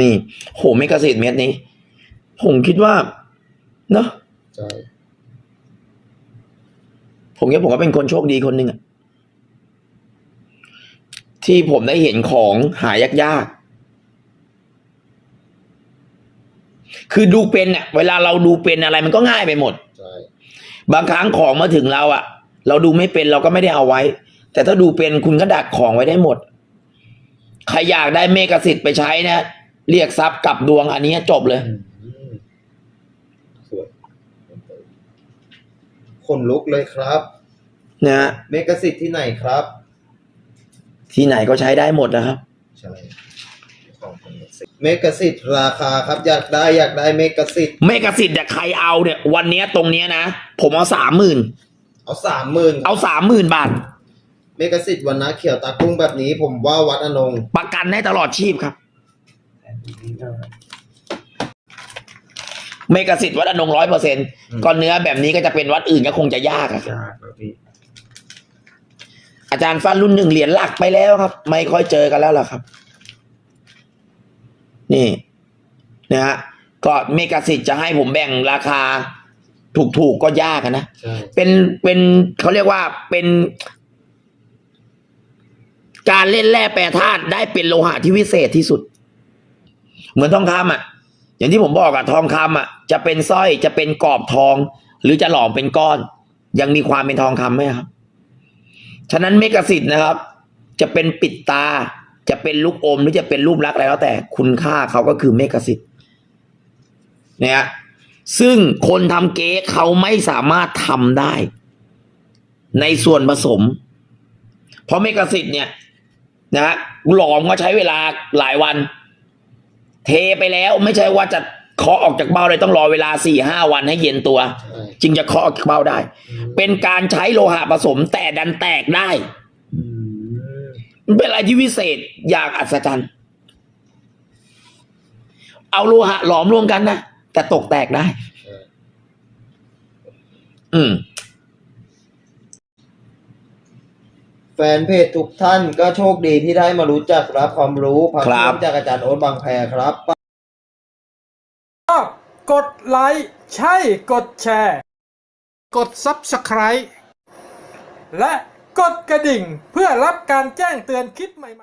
นี่ โหเมกะสิทธิ์เม็ดนี้ ผมคิดว่า เนอะใช่ผมคิดว่าผมก็เป็นคนโชคดีคนหนึ่งอะที่ผมได้เห็นของหายากๆ คือดูเป็นเนี่ยเวลาเราดูเป็นอะไรมันก็ง่ายไปหมดใช่บางครั้งของมาถึงเราอะเราดูไม่เป็นเราก็ไม่ได้เอาไว้ แต่ถ้าดูเป็นคุณก็ดักของไว้ได้หมด ใครอยากได้เมกะสิทธิ์ไปใช้นะ เรียกทรัพย์กลับดวงอันนี้จบเลยอืมสวยคนลุกเลยครับนะฮะเมกะสิทธิ์ที่ไหนครับ ที่ไหนก็ใช้ได้หมดนะครับ ใช่ของเมกะสิทธิ์เมกะสิทธิ์ราคาครับ อยากได้อยากได้เมกะสิทธิ์เมกะสิทธิ์เนี่ยใครเอาเนี่ย วันเนี้ยตรงเนี้ยนะ ผมเอาสามหมื่นเอาสามหมื่นเอาสามหมื่นบาท เมกะสิทธิ์วันนะเขียวตากุ้งแบบนี้ ผมว่าวัดอนงประกันให้ตลอดชีพครับ เมกะสิทธิ์วัดอนงร้อยเปอร์เซ็นต์ก็เนื้อแบบนี้ก็จะเป็นวัดอื่นก็คงจะยากอะครับยากครับพี่อาจารย์ฟันรุ่นหนึ่งเหรียญหลักไปแล้วครับ ไม่ค่อยเจอกันแล้วล่ะครับ นี่นะฮะก็เมกะสิทธิ์จะให้ผมแบ่งราคาถูกๆก็ยากอะนะ ใช่เป็นเป็นเขาเรียกว่าเป็น การเล่นแร่แปรธาตุได้เป็นโลหะที่วิเศษที่สุด เหมือนทองคำอะ อย่างที่ผมบอกอะทองคำอะ จะเป็นสร้อยจะเป็นกรอบทอง หรือจะหลอมเป็นก้อน ยังมีความเป็นทองคำไหมครับ ฉะนั้นเมกสิทธิ์นะครับ จะเป็นปิดตา จะเป็นลูกอมหรือจะเป็นรูปลักษณ์อะไรแล้วแต่คุณค่าเขาก็คือเมกสิทธิ์เนี่ยฮะซึ่งคนทำเก๊เขาไม่สามารถทำได้ ในส่วนผสม เพราะเมกสิทธิ์เนี่ยนะฮะหลอมก็ใช้เวลาหลายวัน เทไปแล้วไม่ใช่ว่าจะเคาะออกจากเบ้าเลยต้องรอเวลาสี่ห้าวันให้เย็นตัวใช่จึงจะเคาะออกจากเบ้าได้ เป็นการใช้โลหะผสมแต่ดันแตกได้อืมมันเป็นอะไรที่วิเศษอย่างอัศจรรย์ เอาโลหะหลอมรวมกันนะแต่ตกแตกได้ใช่อืม แฟนเพจทุกท่านก็โชคดีที่ได้มารู้จักรับความรู้ผ่านครับจากอาจารย์โอ๊ตบางแพรครับชอบกดไลค์ใช่กดแชร์ กด Subscribe และกดกระดิ่งเพื่อรับการแจ้งเตือนคลิปใหม่ๆ